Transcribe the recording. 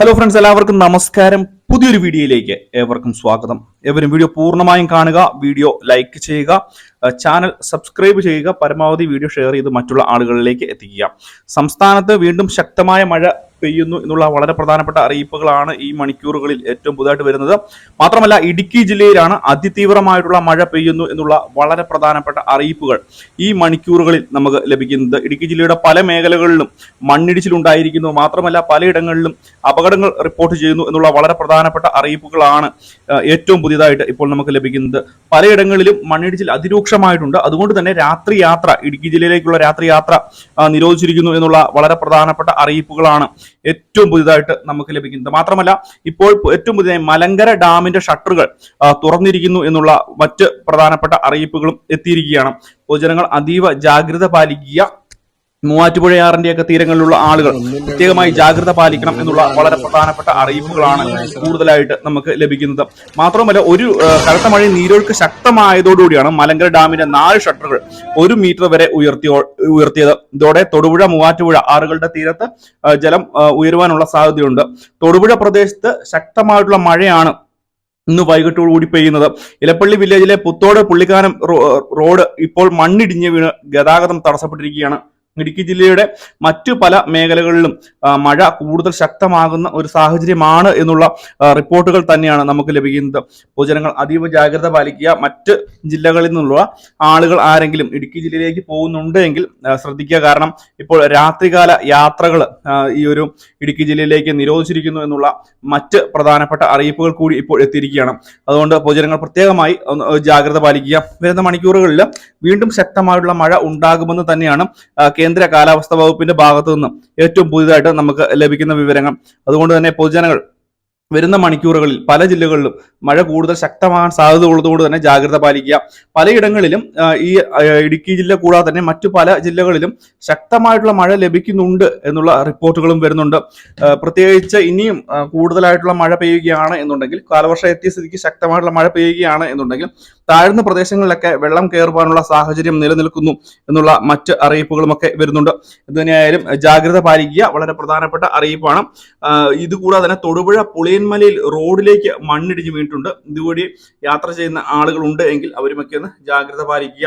Hello friends എല്ലാവർക്കും നമസ്കാരം. പുതിയൊരു വീഡിയോയിലേക്ക് ഏവർക്കും സ്വാഗതം. എവരും വീഡിയോ പൂർണമായും കാണുക വീഡിയോ ലൈക്ക് ചെയ്യുക ചാനൽ സബ്സ്ക്രൈബ് ചെയ്യുക പരമാവധി വീഡിയോ ഷെയർ ചെയ്ത് മറ്റുള്ള ആളുകളിലേക്ക് എത്തിക്കുക. സംസ്ഥാനത്ത് വീണ്ടും ശക്തമായ മഴ പെയ്യുന്നു എന്നുള്ള വളരെ പ്രധാനപ്പെട്ട അറിയിപ്പുകളാണ് ഈ മണിക്കൂറുകളിൽ ഏറ്റവും പുതുതായിട്ട് വരുന്നത്. മാത്രമല്ല ഇടുക്കി ജില്ലയിലാണ് അതിതീവ്രമായിട്ടുള്ള മഴ പെയ്യുന്നു എന്നുള്ള വളരെ പ്രധാനപ്പെട്ട അറിയിപ്പുകൾ ഈ മണിക്കൂറുകളിൽ നമുക്ക് ലഭിക്കുന്നത്. ഇടുക്കി ജില്ലയുടെ പല മേഖലകളിലും മണ്ണിടിച്ചിലുണ്ടായിരിക്കുന്നു. മാത്രമല്ല പലയിടങ്ങളിലും അപകടങ്ങൾ റിപ്പോർട്ട് ചെയ്യുന്നു എന്നുള്ള വളരെ പ്രധാനപ്പെട്ട അറിയിപ്പുകളാണ് ഏറ്റവും പുതിയതായിട്ട് ഇപ്പോൾ നമുക്ക് ലഭിക്കുന്നത്. പലയിടങ്ങളിലും മണ്ണിടിച്ചിൽ അതിരൂക്ഷമായിട്ടുണ്ട്. അതുകൊണ്ട് തന്നെ രാത്രി യാത്ര ഇടുക്കി ജില്ലയിലേക്കുള്ള രാത്രി യാത്ര നിരോധിച്ചിരിക്കുന്നു എന്നുള്ള വളരെ പ്രധാനപ്പെട്ട അറിയിപ്പുകളാണ് ഏറ്റവും പുതിയതായിട്ട് നമുക്ക് ലഭിക്കുന്നത്. മാത്രമല്ല ഇപ്പോൾ ഏറ്റവും പുതിയതായി മലങ്കര ഡാമിന്റെ ഷട്ടറുകൾ തുറന്നിരിക്കുന്നു എന്നുള്ള മറ്റ് പ്രധാനപ്പെട്ട അറിയിപ്പുകളും എത്തിയിരിക്കുകയാണ്. പൊതുജനങ്ങൾ അതീവ ജാഗ്രത പാലിക്കുക മൂവാറ്റുപുഴയാറിന്റെയൊക്കെ തീരങ്ങളിലുള്ള ആളുകൾ പ്രത്യേകമായി ജാഗ്രത പാലിക്കണം എന്നുള്ള വളരെ പ്രധാനപ്പെട്ട അറിയിപ്പുകളാണ് കൂടുതലായിട്ട് നമുക്ക് ലഭിക്കുന്നത്. മാത്രമല്ല ഒരു കടുത്ത കനത്ത മഴ നീരൊഴുക്ക് ശക്തമായതോടുകൂടിയാണ് മലങ്കര ഡാമിന്റെ നാല് ഷട്ടറുകൾ ഒരു മീറ്റർ വരെ ഉയർത്തിയോ ഉയർത്തിയത്. ഇതോടെ തൊടുപുഴ മൂവാറ്റുപുഴ ആറുകളുടെ തീരത്ത് ജലം ഉയരുവാനുള്ള സാധ്യതയുണ്ട്. തൊടുപുഴ പ്രദേശത്ത് ശക്തമായിട്ടുള്ള മഴയാണ് ഇന്ന് വൈകിട്ടോടുകൂടി പെയ്യുന്നത്. ഇലപ്പള്ളി വില്ലേജിലെ പുത്തോട് പുള്ളിക്കാനം റോഡ് ഇപ്പോൾ മണ്ണിടിഞ്ഞ് വീണ് ഗതാഗതം തടസ്സപ്പെട്ടിരിക്കുകയാണ്. ഇടുക്കി ജില്ലയുടെ മറ്റു പല മേഖലകളിലും മഴ കൂടുതൽ ശക്തമാകുന്ന ഒരു സാഹചര്യമാണ് എന്നുള്ള റിപ്പോർട്ടുകൾ തന്നെയാണ് നമുക്ക് ലഭിക്കുന്നത്. പൊതുജനങ്ങൾ അതീവ ജാഗ്രത പാലിക്കുക. മറ്റ് ജില്ലകളിൽ നിന്നുള്ള ആളുകൾ ആരെങ്കിലും ഇടുക്കി ജില്ലയിലേക്ക് പോകുന്നുണ്ട് എങ്കിൽ ശ്രദ്ധിക്കുക. കാരണം ഇപ്പോൾ രാത്രികാല യാത്രകൾ ഈ ഒരു ഇടുക്കി ജില്ലയിലേക്ക് നിരോധിച്ചിരിക്കുന്നു എന്നുള്ള മറ്റ് പ്രധാനപ്പെട്ട അറിയിപ്പുകൾ കൂടി ഇപ്പോൾ എത്തിയിരിക്കുകയാണ്. അതുകൊണ്ട് പൊതുജനങ്ങൾ പ്രത്യേകമായി ജാഗ്രത പാലിക്കുക. വരുന്ന മണിക്കൂറുകളിൽ വീണ്ടും ശക്തമായുള്ള മഴ ഉണ്ടാകുമെന്ന് തന്നെയാണ് ആ, കേന്ദ്ര കാലാവസ്ഥാ വകുപ്പിന്റെ ഭാഗത്തു നിന്നും ഏറ്റവും പുതിയതായിട്ട് നമുക്ക് ലഭിക്കുന്ന വിവരങ്ങൾ. അതുകൊണ്ട് തന്നെ പൊതുജനങ്ങൾ വരുന്ന മണിക്കൂറുകളിൽ പല ജില്ലകളിലും മഴ കൂടുതൽ ശക്തമാകാൻ സാധ്യത ഉള്ളതുകൊണ്ട് തന്നെ ജാഗ്രത പാലിക്കുക. പലയിടങ്ങളിലും ഈ ഇടുക്കി ജില്ല കൂടാതെ തന്നെ മറ്റു പല ജില്ലകളിലും ശക്തമായിട്ടുള്ള മഴ ലഭിക്കുന്നുണ്ട് എന്നുള്ള റിപ്പോർട്ടുകളും വരുന്നുണ്ട്. പ്രത്യേകിച്ച് ഇനിയും കൂടുതലായിട്ടുള്ള മഴ പെയ്യുകയാണ് എന്നുണ്ടെങ്കിൽ കാലവർഷം എത്തിയ സ്ഥിതിക്ക് ശക്തമായിട്ടുള്ള മഴ പെയ്യുകയാണ് എന്നുണ്ടെങ്കിൽ താഴ്ന്ന പ്രദേശങ്ങളിലൊക്കെ വെള്ളം കയറുവാനുള്ള സാഹചര്യം നിലനിൽക്കുന്നു എന്നുള്ള മറ്റ് അറിയിപ്പുകളുമൊക്കെ വരുന്നുണ്ട്. എന്തുതന്നെയായാലും ജാഗ്രത പാലിക്കുക വളരെ പ്രധാനപ്പെട്ട അറിയിപ്പാണ്. ഇതുകൂടാതെ തന്നെ തൊടുപുഴ പുളിയൻമലയിൽ റോഡിലേക്ക് മണ്ണിടിഞ്ഞ് വീണിട്ടുണ്ട്. ഇതുവഴി യാത്ര ചെയ്യുന്ന ആളുകളുണ്ട് എങ്കിൽ അവരുമൊക്കെ ഒന്ന് ജാഗ്രത പാലിക്കുക.